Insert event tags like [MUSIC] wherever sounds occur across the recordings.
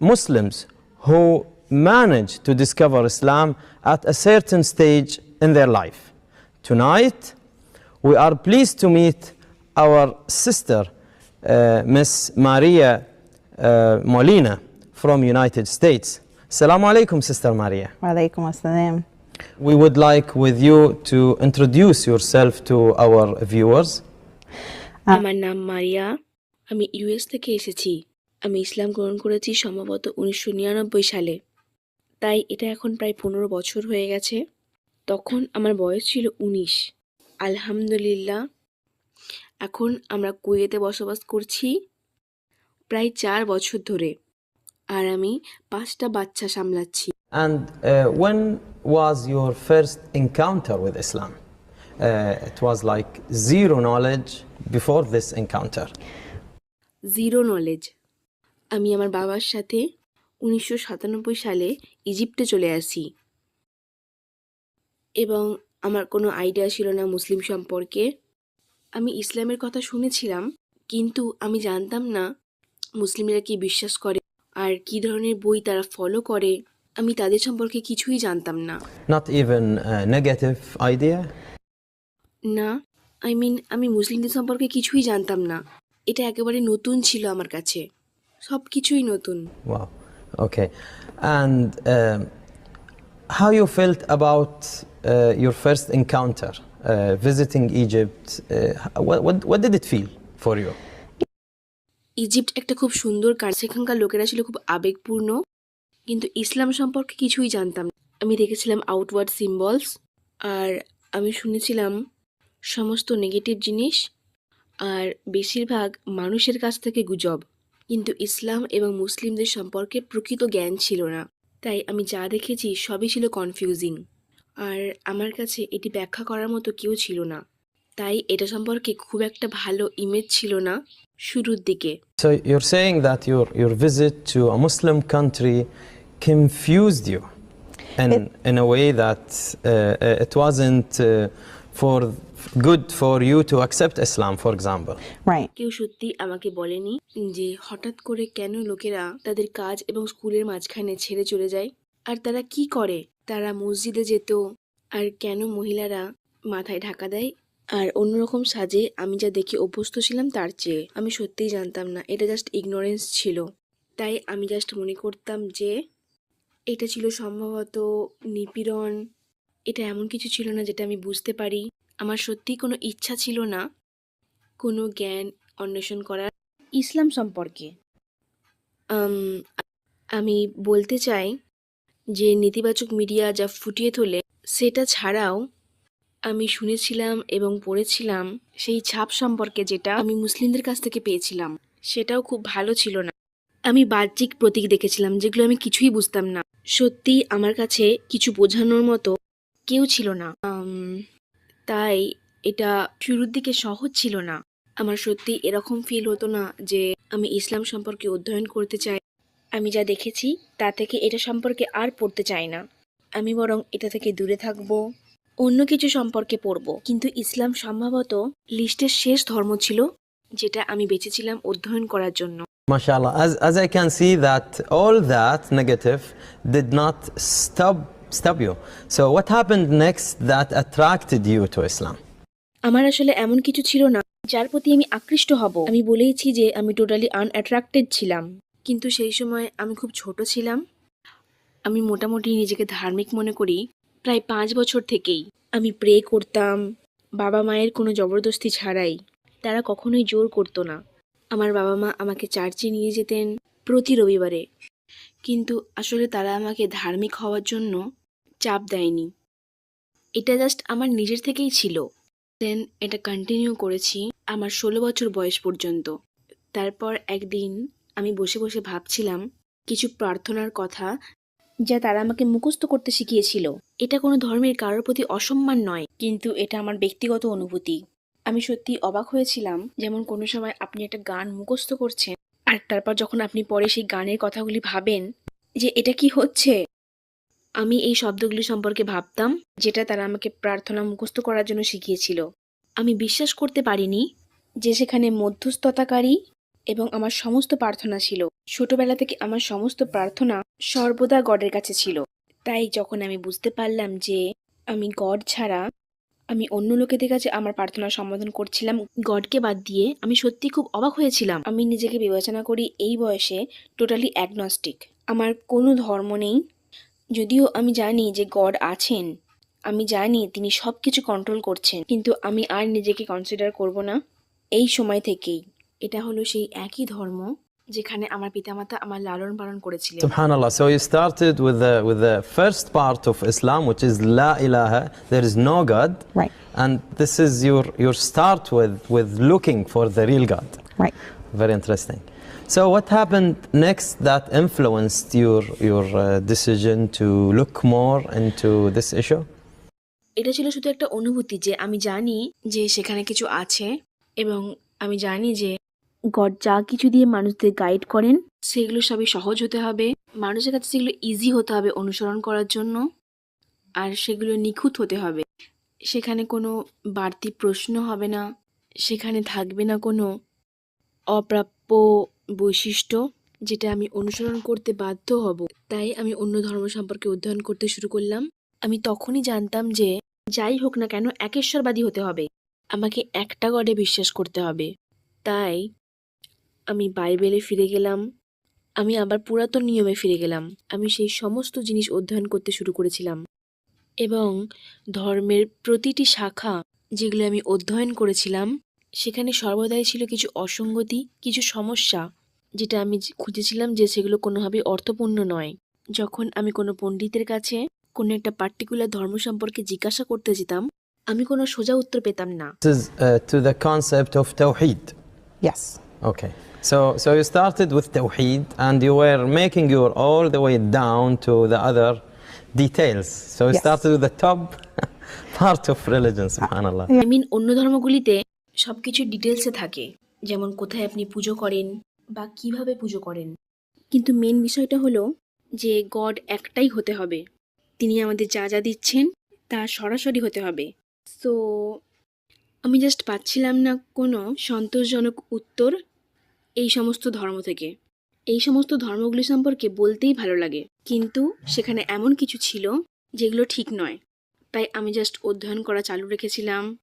Muslims who manage to discover Islam at a certain stage in their life. Tonight, we are pleased to meet our sister, uh, Miss Maria uh, Molina from United States. Assalamu alaikum, Sister Maria. ওয়ালাইকুম আসসালাম We would like with you to introduce yourself to our viewers. আমার নাম মারিয়া আমি US থেকে এসেছি আমি ইসলাম গ্রহণ করেছি সম্ভবত উনিশশো নিরানব্বই সালে। তাই এটা এখন প্রায় পনেরো বছর হয়ে গেছে। তখন আমার বয়স ছিল উনিশ। আলহামদুলিল্লাহ। এখন আমরা কুয়েতে বসবাস করছি প্রায় চার বছর ধরে। আর আমি পাঁচটা বাচ্চা সামলাচ্ছি। And uh, when was your first encounter with Islam? Uh, it was like zero knowledge before this encounter. Zero knowledge আমি আমার বাবার সাথে উনিশশো সাতানব্বই সালে ইজিপ্টে চলে আসি। এবং আমার কোনো আইডিয়া ছিল না মুসলিম সম্পর্কে। আমি ইসলামের কথা শুনেছিলাম কিন্তু আমি জানতাম না মুসলিমরা কি বিশ্বাস করে আর কি ধরনের বই তারা ফলো করে। আমি তাদের সম্পর্কে কিছুই জানতাম না। Not even a negative idea. না আই মিন আমি মুসলিমদের সম্পর্কে কিছুই জানতাম না। এটা একেবারে নতুন ছিল আমার কাছে। সব কিছুই নতুন. Okay. And um, how you felt about uh, your first encounter uh, visiting Egypt? Uh, what, what, did it feel for you? Egypt একটা খুব সুন্দর কার সেখানকার লোকেরা ছিল খুব আবেগপূর্ণ কিন্তু ইসলাম সম্পর্কে কিছুই জানতাম না আমি দেখেছিলাম আউটওয়ার্ড সিম্বলস আর আমি শুনেছিলাম সমস্ত নেগেটিভ জিনিস আর বেশিরভাগ মানুষের কাছ থেকে গুজব কিন্তু ইসলাম এবং মুসলিমদের সম্পর্কে প্রকৃত জ্ঞান ছিল না। তাই আমি যা দেখেছি সবই ছিল কনফিউজিং আর আমার কাছে এটি ব্যাখ্যা করার মতো কেউ ছিল না। তাই এটা সম্পর্কে খুব একটা ভালো ইমেজ ছিল না শুরুর দিকে। So you're saying that your, your visit to a Muslim country confused you in, in a way that uh, uh, it wasn't uh, for good for you to accept Islam, for example. Right কেউ সত্যি আমাকে বলেনি যে হঠাৎ করে কেন লোকেরা তাদের কাজ এবং স্কুলের মাঝখানে ছেড়ে চলে যায়? আর তারা কি করে? তারা মসজিদে যেত আর কেন মহিলারা মাথায় ঢাকা দেয়? আর অন্যরকম সাজে আমি যা দেখে অভ্যস্ত ছিলাম তার চেয়ে আমি সত্যিই জানতাম না এটা জাস্ট ইগনোরেন্স ছিল। তাই আমি জাস্ট মনে করতাম যে এটা ছিল সম্ভবত নিপীড়ন এটা এমন কিছু ছিল না যেটা আমি বুঝতে পারি। আমার সত্যিই কোনো ইচ্ছা ছিল না কোনো জ্ঞান অন্বেষণ করার। ইসলাম সম্পর্কে। আমি বলতে চাই যে নেতিবাচক মিডিয়া যা ফুটিয়ে তোলে সেটা ছাড়াও আমি শুনেছিলাম এবং পড়েছিলাম সেই ছাপ সম্পর্কে যেটা আমি মুসলিমদের কাছ থেকে পেয়েছিলাম সেটাও খুব ভালো ছিল না। আমি বাহ্যিক প্রতীক দেখেছিলাম যেগুলো আমি কিছুই বুঝতাম না। সত্যি আমার কাছে কিছু বোঝানোর মতো কেউ ছিল না। তাই এটা শুরুর দিকে সহজ ছিল না। আমার সত্যি এরকম ফিল হতো না যে আমি ইসলাম সম্পর্কে অধ্যয়ন করতে চাই। আমি যা দেখেছি তা থেকে এটা সম্পর্কে আর পড়তে চাই না। আমি বরং এটা থেকে দূরে থাকব অন্য কিছু সম্পর্কে পড়ব। কিন্তু ইসলাম সম্ভবত লিস্টের শেষ ধর্ম ছিল যেটা আমি বেঁচেছিলাম অধ্যয়ন করার জন্য। MashaAllah, as, as I can see that all that negative did not stop, stop you. So what happened next that attracted you to Islam? আমার আসলে এমন কিছু ছিল না যার প্রতি আমি আকৃষ্ট হব। আমি বলেইছি যে আমি টোটালি আনঅ্যাট্রাক্টেড ছিলাম। কিন্তু সেই সময় আমি খুব ছোট ছিলাম। আমি মোটামুটি নিজেকে ধার্মিক মনে করি প্রায় পাঁচ বছর থেকেই। আমি প্রে করতাম, বাবা মায়ের কোনো জবরদস্তি ছাড়াই। তারা কখনোই জোর করতো না। আমার বাবা মা আমাকে চার্চে নিয়ে যেতেন প্রতি রবিবারে। কিন্তু আসলে তারা আমাকে ধার্মিক হওয়ার জন্য চাপ দেয়নি। এটা জাস্ট আমার নিজের থেকেই ছিল। দেন এটা কন্টিনিউ করেছি আমার ষোলো বছর বয়স পর্যন্ত। তারপর একদিন আমি বসে বসে ভাবছিলাম কিছু প্রার্থনার কথা যা তারা আমাকে মুখস্থ করতে শিখিয়েছিল। এটা কোনো ধর্মের কারোর প্রতি অসম্মান নয়, কিন্তু এটা আমার ব্যক্তিগত অনুভূতি। আমি সত্যি অবাক হয়েছিলাম যেমন কোনো সময় আপনি একটা গান মুখস্থ করছেন আর তারপর যখন আপনি পরে সেই গানের কথাগুলি ভাবেন যে এটা কি হচ্ছে, আমি এই শব্দগুলি সম্পর্কে ভাবতাম যেটা তারা আমাকে প্রার্থনা মুখস্থ করার জন্য শিখিয়েছিল। আমি বিশ্বাস করতে পারিনি যে সেখানে মধ্যস্থতাকারী এবং আমার সমস্ত প্রার্থনা ছিল। ছোটবেলা থেকে আমার সমস্ত প্রার্থনা সর্বদা গডের কাছে ছিল। তাই যখন আমি বুঝতে পারলাম যে আমি গড ছাড়া আমি অন্য লোকেদের কাছে আমার প্রার্থনার সম্বোধন করছিলাম, গডকে বাদ দিয়ে আমি সত্যি খুব অবাক হয়েছিলাম। আমি নিজেকে বিবেচনা করি এই বয়সে টোটালি অ্যাগনস্টিক আমার কোনো ধর্ম নেই। যদিও আমি জানি যে গড আছেন, আমি জানি তিনি সব কিছু কন্ট্রোল করছেন, কিন্তু আমি আর নিজেকে কনসিডার করব না। এই সময় থেকেই। এটা হলো সেই একই ধর্ম যেখানে আমার পিতামাতা আমার লালন পালন করেছিলেন Subhanallah. So you started with the with the first part of Islam, which is La ilaha. There is no God. Right. And this is your your start with with looking for the real God. Right. Very interesting. So what happened next that influenced your your uh, decision to look more into this issue? এটা ছিল শুধু একটা অনুভূতি যে আমি জানি যে সেখানে কিছু আছে এবং আমি জানি যে গড যা কিছু দিয়ে মানুষদের গাইড করেন। সেগুলো সবই সহজ হতে হবে। মানুষের কাছে সেগুলো ইজি হতে হবে অনুসরণ করার জন্য। আর সেগুলো নিখুঁত হতে হবে। সেখানে কোনো বাড়তি প্রশ্ন হবে না। সেখানে থাকবে না কোনো অপ্রাপ্য বৈশিষ্ট্য যেটা আমি অনুসরণ করতে বাধ্য হব। তাই আমি অন্য ধর্ম সম্পর্কে অধ্যয়ন করতে শুরু করলাম। আমি তখনই জানতাম যে যাই হোক না কেন একেশ্বরবাদী হতে হবে। আমাকে একটা গডে বিশ্বাস করতে হবে। তাই আমি বাইবেলে ফিরে গেলাম আমি আবার পুরাতন নিয়মে ফিরে গেলাম আমি সেই সমস্ত জিনিস অধ্যয়ন করতে শুরু করেছিলাম এবং ধর্মের প্রতিটি শাখা যেগুলো আমি অধ্যয়ন করেছিলাম সেখানে সর্বদাই ছিল কিছু অসঙ্গতি কিছু সমস্যা যেটা আমি খুঁজেছিলাম যে সেগুলো কোনোভাবেই অর্থপূর্ণ নয় যখন আমি কোনো পণ্ডিতের কাছে কোনো একটা পার্টিকুলার ধর্ম সম্পর্কে জিজ্ঞাসা করতে যেতাম আমি কোনো সোজা উত্তর পেতাম না to the concept of Tawheed. Yes. Okay. So, so you started with Tawheed and you were making your all the way down to the other details. So you Yes. started with the top part of religion, subhanAllah. I mean অন্য ধর্মগুলিতে সব কিছু ডিটেলসে থাকে যেমন কোথায় আপনি পুজো করেন বা কীভাবে পুজো করেন কিন্তু মেন বিষয়টা হলো যে গড একটাই হতে হবে তিনি আমাদের যা যা দিচ্ছেন তা সরাসরি হতে হবে সো আমি জাস্ট পাচ্ছিলাম না কোনো সন্তোষজনক উত্তর এই সমস্ত ধর্ম থেকে। এই সমস্ত ধর্মগুলি সম্পর্কে বলতেই ভালো লাগে। কিন্তু সেখানে এমন কিছু ছিল যেগুলো ঠিক নয়। তাই আমি জাস্ট অধ্যয়ন করা চালু রেখেছিলাম।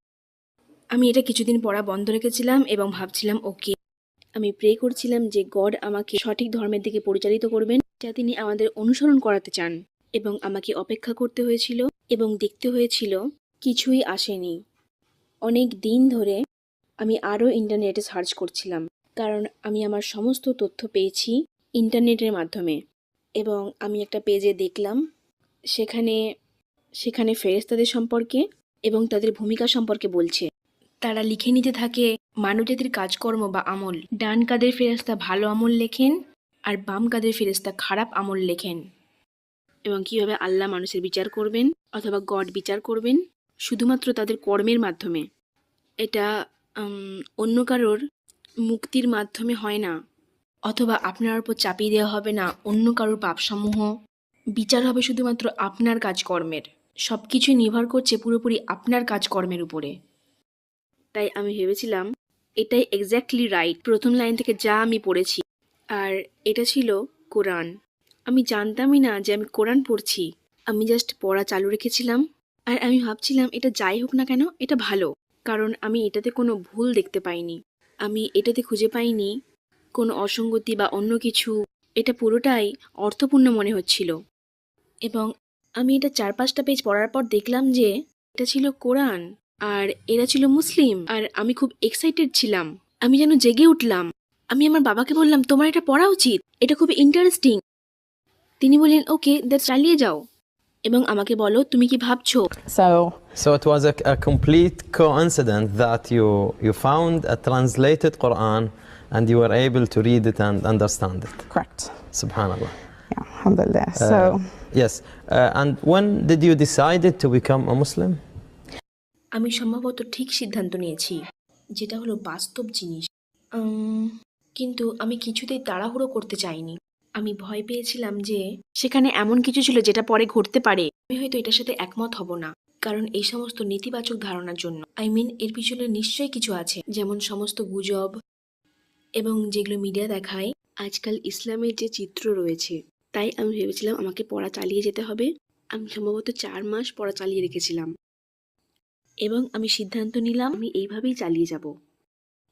আমি এটা কিছুদিন পড়া বন্ধ রেখেছিলাম এবং ভাবছিলাম, ওকে, আমি প্রে করছিলাম যে গড আমাকে সঠিক ধর্মের দিকে পরিচালিত করবেন, যা তিনি আমাদের অনুসরণ করাতে চান। এবং আমাকে অপেক্ষা করতে হয়েছিল এবং দেখতে হয়েছিল, কিছুই আসেনি। অনেক দিন ধরে আমি আরও ইন্টারনেটে সার্চ করছিলাম। কারণ আমি আমার সমস্ত তথ্য পেয়েছি ইন্টারনেটের মাধ্যমে। এবং আমি একটা পেজে দেখলাম, সেখানে সেখানে ফেরেস্তাদের সম্পর্কে এবং তাদের ভূমিকা সম্পর্কে বলছে। তারা লিখে নিতে থাকে, মানবজাতির কাজকর্ম বা আমল, ডান কাদের ফেরেস্তা ভালো আমল লেখেন আর বাম কাদের ফেরেস্তা খারাপ আমল লেখেন। এবং কীভাবে আল্লাহ মানুষের বিচার করবেন অথবা গড বিচার করবেন, শুধুমাত্র তাদের কর্মের মাধ্যমে। এটা অন্য কারোর মুক্তির মাধ্যমে হয় না। অথবা আপনার উপর চাপিয়ে দেওয়া হবে না অন্য কারোর পাপসমূহ। বিচার হবে শুধুমাত্র আপনার কাজকর্মের। সব কিছুই নির্ভর করছে পুরোপুরি আপনার কাজকর্মের উপরে। তাই আমি ভেবেছিলাম, এটাই এক্স্যাক্টলি রাইট প্রথম লাইন থেকে যা আমি পড়েছি। আর এটা ছিল কোরআন। আমি জানতামই না যে আমি কোরআন পড়ছি। আমি জাস্ট পড়া চালু রেখেছিলাম। আর আমি ভাবছিলাম এটা যাই হোক না কেন, এটা ভালো। কারণ আমি এটাতে কোনো ভুল দেখতে পাইনি। আমি এটাতে খুঁজে পাইনি। কোনো অসঙ্গতি বা অন্য কিছু, এটা পুরোটাই অর্থপূর্ণ মনে হচ্ছিল। এবং আমি এটা চার পাঁচটা পেজ পড়ার পর দেখলাম যে, এটা ছিল কোরআন, আর এরা ছিল মুসলিম, আর আমি খুব এক্সাইটেড ছিলাম। আমি যেন জেগে উঠলাম। আমি আমার বাবাকে বললাম, তোমার এটা পড়া উচিত, এটা খুব ইন্টারেস্টিং তিনি বললেন ওকে দ্যাট চালিয়ে যাও। এবং আমাকে বলো তুমি কি ভাবছ So, So it was a, a complete coincidence that you, you found a translated Quran and you were able to read it and understand it. correct. Subhanallah. Yeah, alhamdulillah. Uh, so, Yes. Uh, and when did you decide to become a Muslim? আমি সম্ভবত ঠিক সিদ্ধান্ত নিয়েছি যেটা হলো বাস্তব জিনিস কিন্তু আমি কিছুতেই তাড়াহুড়ো করতে চাইনি আমি ভয় পেয়েছিলাম যে সেখানে এমন কিছু ছিল যেটা পরে ঘটতে পারে। আমি হয়তো এটার সাথে একমত হব না, কারণ এই সমস্ত নেতিবাচক ধারণার জন্য। আই মিন এর পিছনে নিশ্চয়ই কিছু আছে, যেমন সমস্ত গুজব এবং যেগুলো মিডিয়া দেখায়, আজকাল ইসলামের যে চিত্র রয়েছে। তাই আমি ভেবেছিলাম আমাকে পড়া চালিয়ে যেতে হবে। আমি সম্ভবত চার মাস পড়া চালিয়ে রেখেছিলাম। এবং আমি সিদ্ধান্ত নিলাম আমি এইভাবেই চালিয়ে যাব।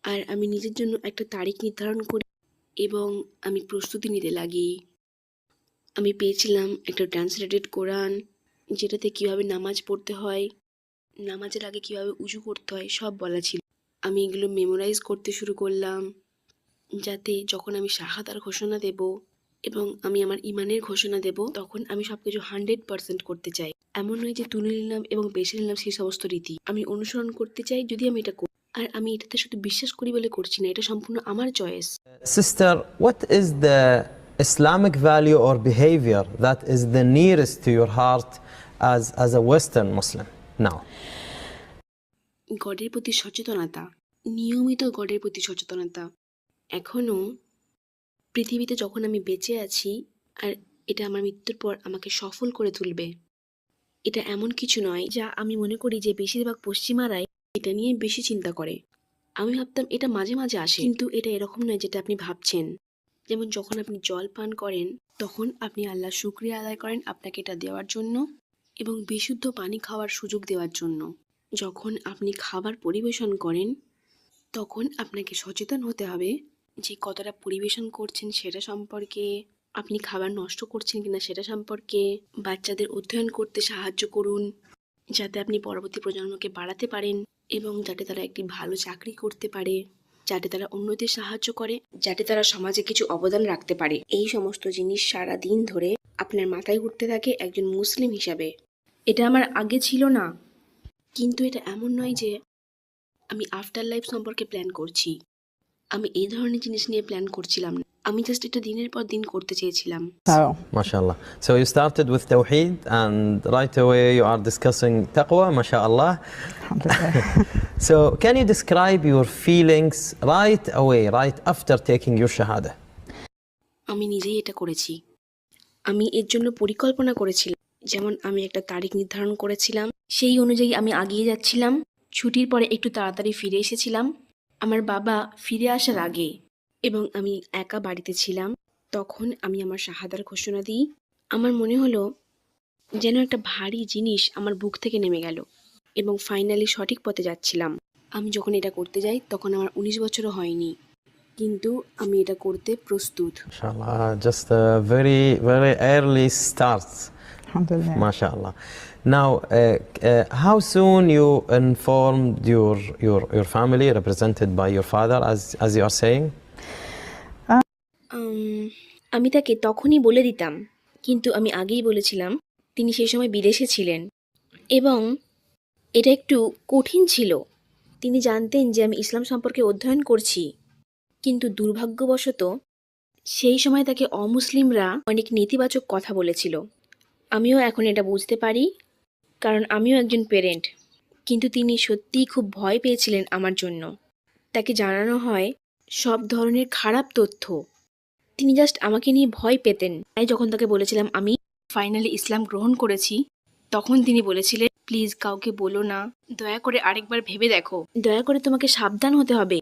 আর আমি নিজের জন্য একটা তারিখ নির্ধারণ করি এবং আমি প্রস্তুতি নিতে লাগি। আমি পেয়েছিলাম একটা ট্রান্সলেটেড কোরআন যেটাতে কীভাবে নামাজ পড়তে হয়, নামাজের আগে কীভাবে উজু করতে হয়, সব বলা ছিল। আমি এগুলো মেমোরাইজ করতে শুরু করলাম, যাতে যখন আমি শাহাদার ঘোষণা দেব এবং আমি আমার ইমানের ঘোষণা দেব, তখন আমি সব কিছু হান্ড্রেড পার্সেন্ট করতে চাই। এমন নয় যে তুলে নিলাম এবং বেছে নিলাম সেই সমস্ত রীতি। আমি অনুসরণ করতে চাই যদি আমি এটা করি। আর আমি এটাতে শুধু বিশ্বাস করি বলে করছি না, এটা সম্পূর্ণ আমার choice Sister, what is the Islamic value or behavior that is the nearest to your heart as, as a Western Muslim now? গডের প্রতি সচেতনতা নিয়মিত গডের প্রতি সচেতনতা এখনও পৃথিবীতে যখন আমি বেঁচে আছি আর এটা আমার মৃত্যুর পর আমাকে সফল করে তুলবে এটা এমন কিছু নয় যা আমি মনে করি যে বেশিরভাগ পশ্চিমারাই এটা নিয়ে বেশি চিন্তা করে আমি ভাবতাম এটা মাঝে মাঝে আসে। কিন্তু এটা এরকম নয় যেটা আপনি ভাবছেন। যেমন যখন আপনি জল পান করেন, তখন আপনি আল্লাহ শুক্রিয়া আদায় করেন আপনাকে এটা দেওয়ার জন্য এবং বিশুদ্ধ পানি খাওয়ার সুযোগ দেওয়ার জন্য। যখন আপনি খাবার পরিবেশন করেন, তখন আপনাকে সচেতন হতে হবে যে কতটা পরিবেশন করছেন সেটা সম্পর্কে, আপনি খাবার নষ্ট করছেন কিনা সেটা সম্পর্কে, বাচ্চাদের অধ্যয়ন করতে সাহায্য করুন, যাতে আপনি পরবর্তী প্রজন্মকে বাড়াতে পারেন। এবং যাতে তারা একটি ভালো চাকরি করতে পারে, যাতে তারা অন্যদের সাহায্য করে, যাতে তারা সমাজে কিছু অবদান রাখতে পারে। এই সমস্ত জিনিস সারা দিন ধরে আপনার মাথায় ঘুরতে থাকে একজন মুসলিম হিসাবে। এটা আমার আগে ছিল না। কিন্তু এটা এমন নয় যে আমি আফটার লাইফ সম্পর্কে প্ল্যান করছি। আমি এই ধরনের জিনিস নিয়ে প্ল্যান করছিলাম না। আমি জাস্ট এটা দিনের পর দিন করতে চেয়েছিলাম। মাশাআল্লাহ। So you started with Tawhid and right away you are discussing তাকওয়া মাশাআল্লাহ so can you describe your feelings right away right after taking your শাহাদা আমি নিজেই এটা করেছি। আমি এর জন্য পরিকল্পনা করেছিলাম। যেমন আমি একটা তারিখ নির্ধারণ করেছিলাম সেই অনুযায়ী আমি আগিয়ে যাচ্ছিলাম। ছুটির পরে একটু তাড়াতাড়ি ফিরে এসেছিলাম। আমার বাবা ফিরে আসার আগে এবং আমি একা বাড়িতে ছিলাম তখন আমি আমার শাহাদার ঘোষণা দিই। আমার মনে হলো যেন একটা ভারী জিনিস আমার বুক থেকে নেমে গেল এবং ফাইনালি সঠিক পথে যাচ্ছিলাম। আমি যখন এটা করতে যাই তখন আমার উনিশ বছর হয়নি। কিন্তু আমি এটা করতে প্রস্তুত। Now, uh, uh, how soon you informed your, your, your family, represented by your father, as, as you are saying? আমি তাকে তখনই বলে দিতাম, কিন্তু আমি আগেই বলেছিলাম তিনি সেই সময় বিদেশে ছিলেন। এবং এটা একটু কঠিন ছিল। তিনি জানতেন যে আমি ইসলাম সম্পর্কে অধ্যয়ন করছি, কিন্তু দুর্ভাগ্যবশত সেই সময় তাকে অমুসলিমরা অনেক নেতিবাচক কথা বলেছিল। আমিও এখন এটা বুঝতে পারি, কারণ আমিও একজন পেরেন্ট কিন্তু তিনি সত্যিই খুব ভয় পেয়েছিলেন আমার জন্য। তাকে জানানো হয় সব ধরনের খারাপ তথ্য। তিনি জাস্ট আমাকে নিয়ে ভয় পেতেন। তাই যখন তাকে বলেছিলাম আমি ফাইনালি ইসলাম গ্রহণ করেছি তখন তিনি বলেছিলেন প্লিজ কাউকে বলো না দয়া করে আরেকবার ভেবে দেখো। দয়া করে তোমাকে সাবধান হতে হবে।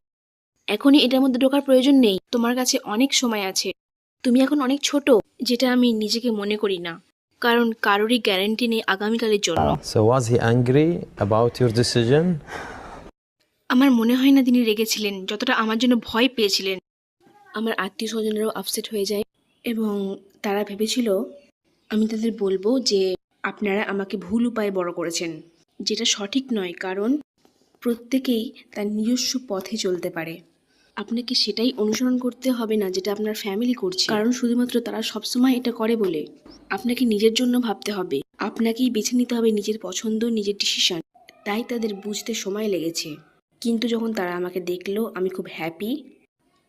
এখনই এটার মধ্যে ঢোকার প্রয়োজন নেই। তোমার কাছে অনেক সময় আছে। তুমি এখন অনেক ছোট যেটা আমি নিজেকে মনে করি না। কারণ কারোরই গ্যারান্টি নেই আগামীকালের জন্য। Was he angry about your decision? আমার মনে হয় না তিনি রেগেছিলেন যতটা আমার জন্য ভয় পেয়েছিলেন। আমার আত্মীয় স্বজনেরাও আপসেট হয়ে যায় এবং তারা ভেবেছিল, আমি তাদের বলব যে আপনারা আমাকে ভুল উপায়ে বড় করেছেন, যেটা সঠিক নয় কারণ প্রত্যেকেই তার নিজস্ব পথে চলতে পারে। আপনাকে সেটাই অনুসরণ করতে হবে না যেটা আপনার ফ্যামিলি করছে। কারণ শুধুমাত্র তারা সবসময় এটা করে বলে। আপনাকে নিজের জন্য ভাবতে হবে। আপনাকেই বেছে নিতে হবে নিজের পছন্দ, নিজের ডিসিশন তাই তাদের বুঝতে সময় লেগেছে। কিন্তু যখন তারা আমাকে দেখল, আমি খুব হ্যাপি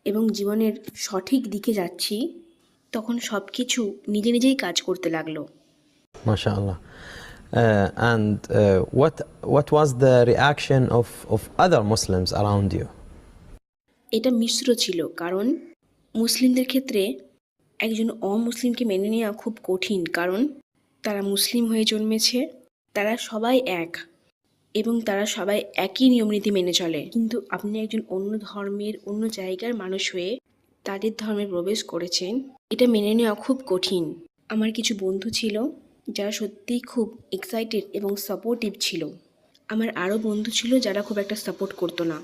এবং জীবনের সঠিক দিকে যাচ্ছি তখন সব কিছু নিজে নিজেই কাজ করতে লাগল MashaAllah. Uh, and uh, what, what was the reaction of, of other Muslims around you? এটা মিশ্র ছিল কারণ মুসলিমদের ক্ষেত্রে একজন অমুসলিমকে মেনে নেওয়া খুব কঠিন কারণ তারা মুসলিম হয়ে জন্মেছে তারা সবাই এক এবং তারা সবাই একই নিয়মনীতি মেনে চলে কিন্তু আপনি একজন অন্য ধর্মের অন্য জায়গার মানুষ হয়ে তাদের ধর্মে প্রবেশ করেছেন এটা মেনে নেওয়া খুব কঠিন আমার কিছু বন্ধু ছিল যারা সত্যিই খুব এক্সাইটেড এবং সাপোর্টিভ ছিল আমার আরও বন্ধু ছিল যারা খুব একটা সাপোর্ট করতো না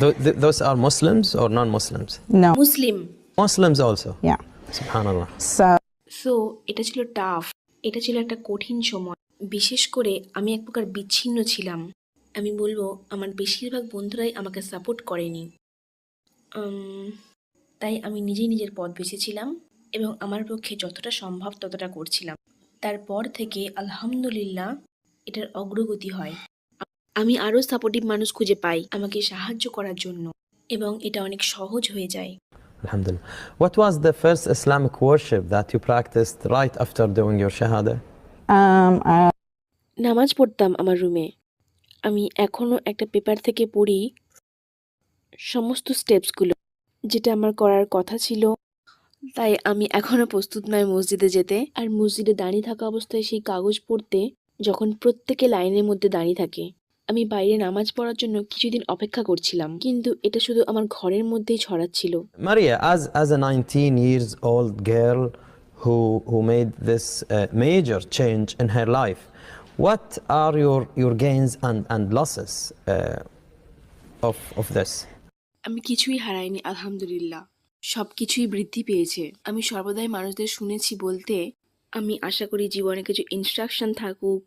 Th- th- those are Muslims or non-Muslims? No. Muslim Muslims also. Yeah. Subhanallah. So so এটা ছিল টাফ এটা ছিল একটা কঠিন সময় বিশেষ করে আমি এক প্রকার বিচ্ছিন্ন ছিলাম। আমি বলব, আমার বেশিরভাগ বন্ধুরাই আমাকে সাপোর্ট করেনি। তাই আমি নিজেই নিজের পথ বেছেছিলাম এবং আমার পক্ষে যতটা সম্ভব ততটা করছিলাম। তারপর থেকে, আলহামদুলিল্লাহ, এটার অগ্রগতি হয়। আমি আরও সাপোর্টিভ মানুষ খুঁজে পাই আমাকে সাহায্য করার জন্য এবং এটা অনেক সহজ হয়ে যায়। Alhamdulillah. What was the first Islamic worship that you practiced right after doing your Shahada? Um, I, নামাজ পড়তাম আমার রুমে আমি এখনও একটা পেপার থেকে পড়ি সমস্ত স্টেপসগুলো যেটা আমার করার কথা ছিল। তাই আমি এখনও প্রস্তুত নয় মসজিদে যেতে। আর মসজিদে দাঁড়িয়ে থাকা অবস্থায় সেই কাগজ পড়তে যখন প্রত্যেকে লাইনের মধ্যে দাঁড়িয়ে থাকে। আমি বাইরে নামাজ পড়ার জন্য কিছুদিন অপেক্ষা করছিলাম কিন্তু এটা শুধু আমার ঘরের মধ্যেই ছড়াচ্ছিল। Maria, as, as a 19 years old girl who, who made this uh, major change in her life, what are your, your gains and, and losses uh, of, of this? আমি কিছুই হারাইনি আলহামদুলিল্লাহ। সব কিছুই বৃদ্ধি পেয়েছে। আমি সর্বদাই মানুষদের শুনেছি বলতে আমি আশা করি জীবনে কিছু ইনস্ট্রাকশন থাকুক।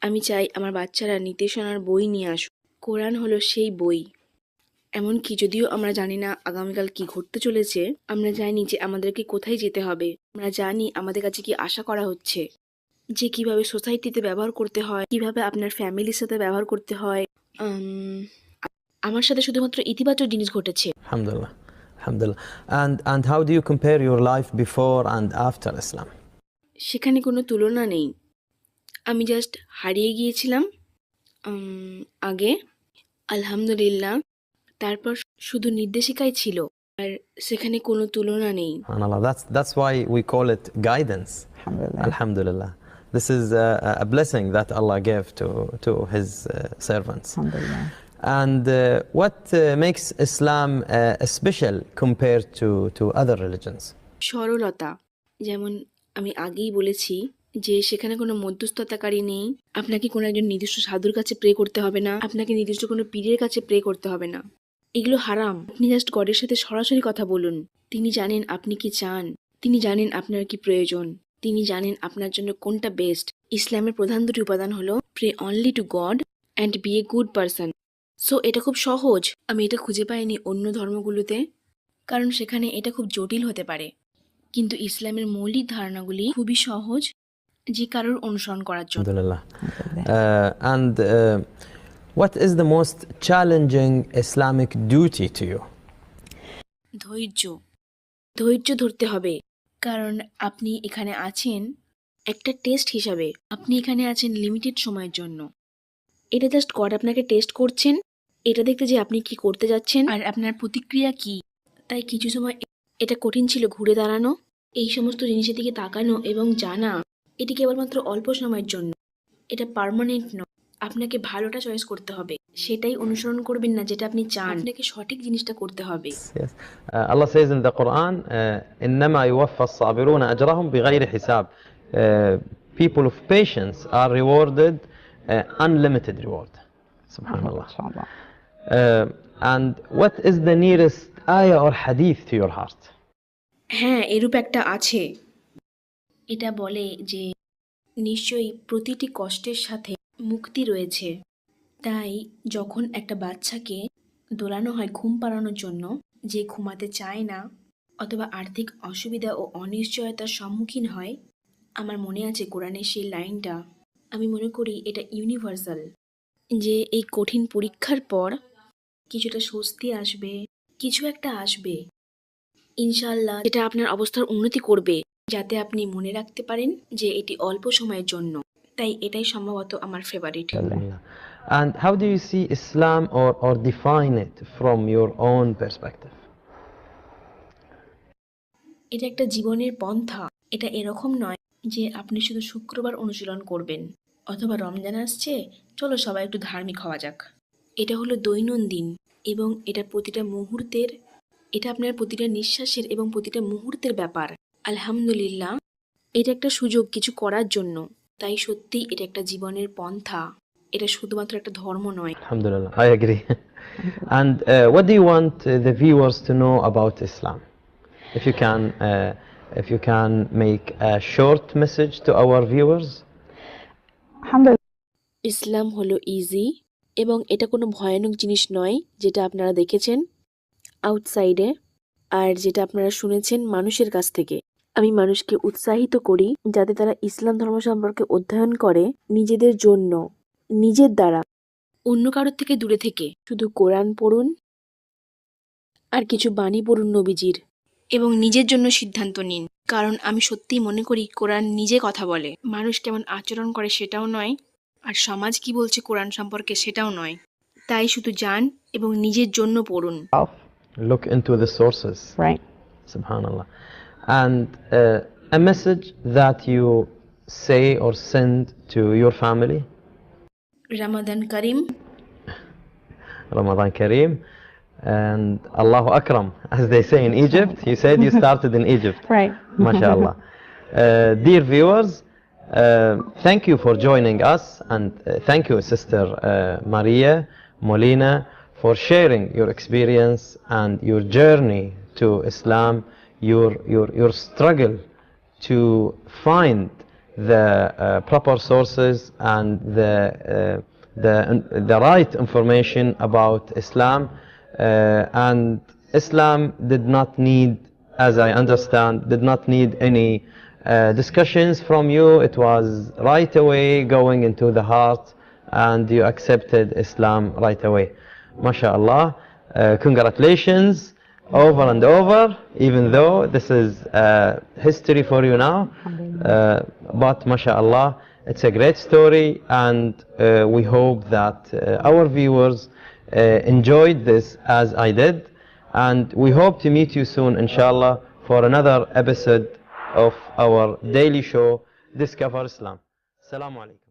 আমি চাই আমার বাচ্চারা নির্দেশনার বই নিয়ে আসুক। কোরআন হলো সেই বই। এমনকি যদিও আমরা জানি না আগামীকাল কি ঘটতে চলেছে আমরা জানি যে আমাদেরকে কোথায় যেতে হবে আমরা জানি আমাদের কাছে কি আশা করা হচ্ছে যে কীভাবে সোসাইটিতে ব্যবহার করতে হয় কীভাবে আপনার ফ্যামিলির সাথে ব্যবহার করতে হয় আমার সাথে শুধুমাত্র ইতিবাচক জিনিস ঘটেছে Alhamdulillah. Alhamdulillah. And, and how do you compare your life before and after Islam? সেখানে কোনো তুলনা নেই আমি জাস্ট হারিয়ে গিয়েছিলাম আগে আলহামদুলিল্লাহ তারপর শুধু নির্দেশিকাই ছিল আর সেখানে কোনো তুলনা নেই That's, that's why we call it guidance. alhamdulillah. Alhamdulillah. This is a, a blessing that Allah gave to, to His uh, servants. Alhamdulillah. And uh, what uh, makes Islam uh, special compared to, to other religions? সরলতা যেমন আমি আগেই বলেছি যে সেখানে কোনো মধ্যস্থতাকারী নেই আপনাকে কোনো একজন নির্দিষ্ট সাধুর কাছে প্রে করতে হবে না আপনাকে নির্দিষ্ট কোনো পীরের কাছে প্রে করতে হবে না এগুলো হারাম। আপনি জাস্ট গডের সাথে সরাসরি কথা বলুন। তিনি জানেন আপনি কি চান। তিনি জানেন আপনার কি প্রয়োজন। তিনি জানেন আপনার জন্য কোনটা বেস্ট ইসলামের প্রধান দুটি উপাদান হলো pray only to God and be a good person so এটা খুব সহজ। আমি এটা খুঁজে পাইনি অন্য ধর্মগুলোতে, কারণ সেখানে এটা খুব জটিল হতে পারে। কিন্তু ইসলামের মৌলিক ধারণাগুলি খুবই সহজ, যে কারোর অনুসরণ করার জন্য. What is the most challenging Islamic duty to you? ধৈর্য। ধৈর্য ধরতে হবে। কারণ আপনি এখানে আছেন একটা টেস্ট হিসাবে। আপনি এখানে আছেন লিমিটেড সময়ের জন্য। এটা জাস্ট গড আপনাকে টেস্ট করছেন। এটা দেখতে যে আপনি কি করতে যাচ্ছেন। আর আপনার প্রতিক্রিয়া কি? তাই কিছু সময় এটা কঠিন ছিল ঘুরে দাঁড়ানো, এই সমস্ত জিনিসের দিকে তাকানো এবং জানা, এটি কেবলমাত্র অল্প সময়ের জন্য। এটা পার্মানেন্ট নয়। আপনাকে ভালোটা চয়েস করতে হবে সেটাই অনুসরণ করবেন না যেটা আপনি চান আপনাকে সঠিক জিনিসটা করতে হবে Yes. Uh, Allah says in the Quran, uh, إنما يوفى الصابرون أجرهم بغير حساب. Uh, people of patience are rewarded uh, unlimited reward. Subhanallah. Inshallah. Uh, and what is the nearest ayah or hadith to your heart? হ্যাঁ এরূপ একটা আছে এটা বলে যে নিশ্চয়ই প্রতিটি কষ্টের সাথে মুক্তি রয়েছে। তাই যখন একটা বাচ্চাকে দোলানো হয় ঘুম পাড়ানোর জন্য, যে ঘুমাতে চায় না অথবা আর্থিক অসুবিধা ও অনিশ্চয়তার সম্মুখীন হয়, আমার মনে আছে কোরআনের সেই লাইনটা, আমি মনে করি এটা ইউনিভার্সাল যে এই কঠিন পরীক্ষার পর কিছুটা স্বস্তি আসবে, কিছু একটা আসবে। ইনশাল্লাহ যেটা আপনার অবস্থার উন্নতি করবে, যাতে আপনি মনে রাখতে পারেন যে এটি অল্প সময়ের জন্য। তাই এটাই সম্ভবত আমার favourite. And how do you see Islam or, or define it from your own perspective? এটা একটা জীবনের পন্থা। এটা এরকম নয় যে আপনি শুধু শুক্রবার অনুশীলন করবেন অথবা রমজান আসছে চলো সবাই একটু ধার্মিক হওয়া যাক। এটা হলো দৈনন্দিন এবং এটা প্রতিটা মুহূর্তের এটা আপনার প্রতিটা নিঃশ্বাসের এবং প্রতিটা মুহূর্তের ব্যাপার। আলহামদুলিল্লাহ এটা একটা সুযোগ কিছু করার জন্য। তাই সত্যি এটা একটা জীবনের পন্থা। এটা শুধুমাত্র একটা ধর্ম নয়। আলহামদুলিল্লাহ I agree and what do you want the viewers to know about Islam if you can if you can make a short message to our viewers আলহামদুলিল্লাহ ইসলাম হলো ইজি এবং এটা কোনো ভয়ানক জিনিস নয় যেটা আপনারা দেখেছেন আউটসাইডে আর যেটা আপনারা শুনেছেন মানুষের কাছ থেকে। আমি মানুষকে উৎসাহিত করি যাতে তারা ইসলাম ধর্ম সম্পর্কে অধ্যয়ন করে নিজেদের জন্য নিজের দ্বারা অন্য কারোর থেকে দূরে থেকে শুধু কোরআন পড়ুন আর কিছু বাণী পড়ুন নবীজির এবং নিজের জন্য সিদ্ধান্ত নিন কারণ আমি সত্যিই মনে করি কোরআন নিজে কথা বলে মানুষ কেমন আচরণ করে সেটাও নয় আর সমাজ কি বলছে কোরআন সম্পর্কে সেটাও নয় তাই শুধু যান এবং নিজের জন্য পড়ুন Look into the sources. Right. Subhanallah. and uh, a message that you say or send to your family? Ramadan Kareem. Ramadan Kareem. And Allahu Akram as they say in Egypt. You said you started in Egypt. [LAUGHS] Right. Mashallah [LAUGHS] uh, dear viewers uh, thank you for joining us and uh, thank you sister uh, Maria Molina for sharing your experience and your journey to Islam your, your, your struggle to find the uh, proper sources and the, uh, the, the right information about Islam. Uh, and Islam did not need, as I understand, did not need any uh, discussions from you. It was right away going into the heart and you accepted Islam right away. MashaAllah. Uh, congratulations over and over, even though this is uh, history for you now. Uh, but mashallah, it's a great story and uh, we hope that uh, our viewers uh, enjoyed this as I did. And we hope to meet you soon, inshallah, for another episode of our daily show, Discover Islam. Assalamu alaikum.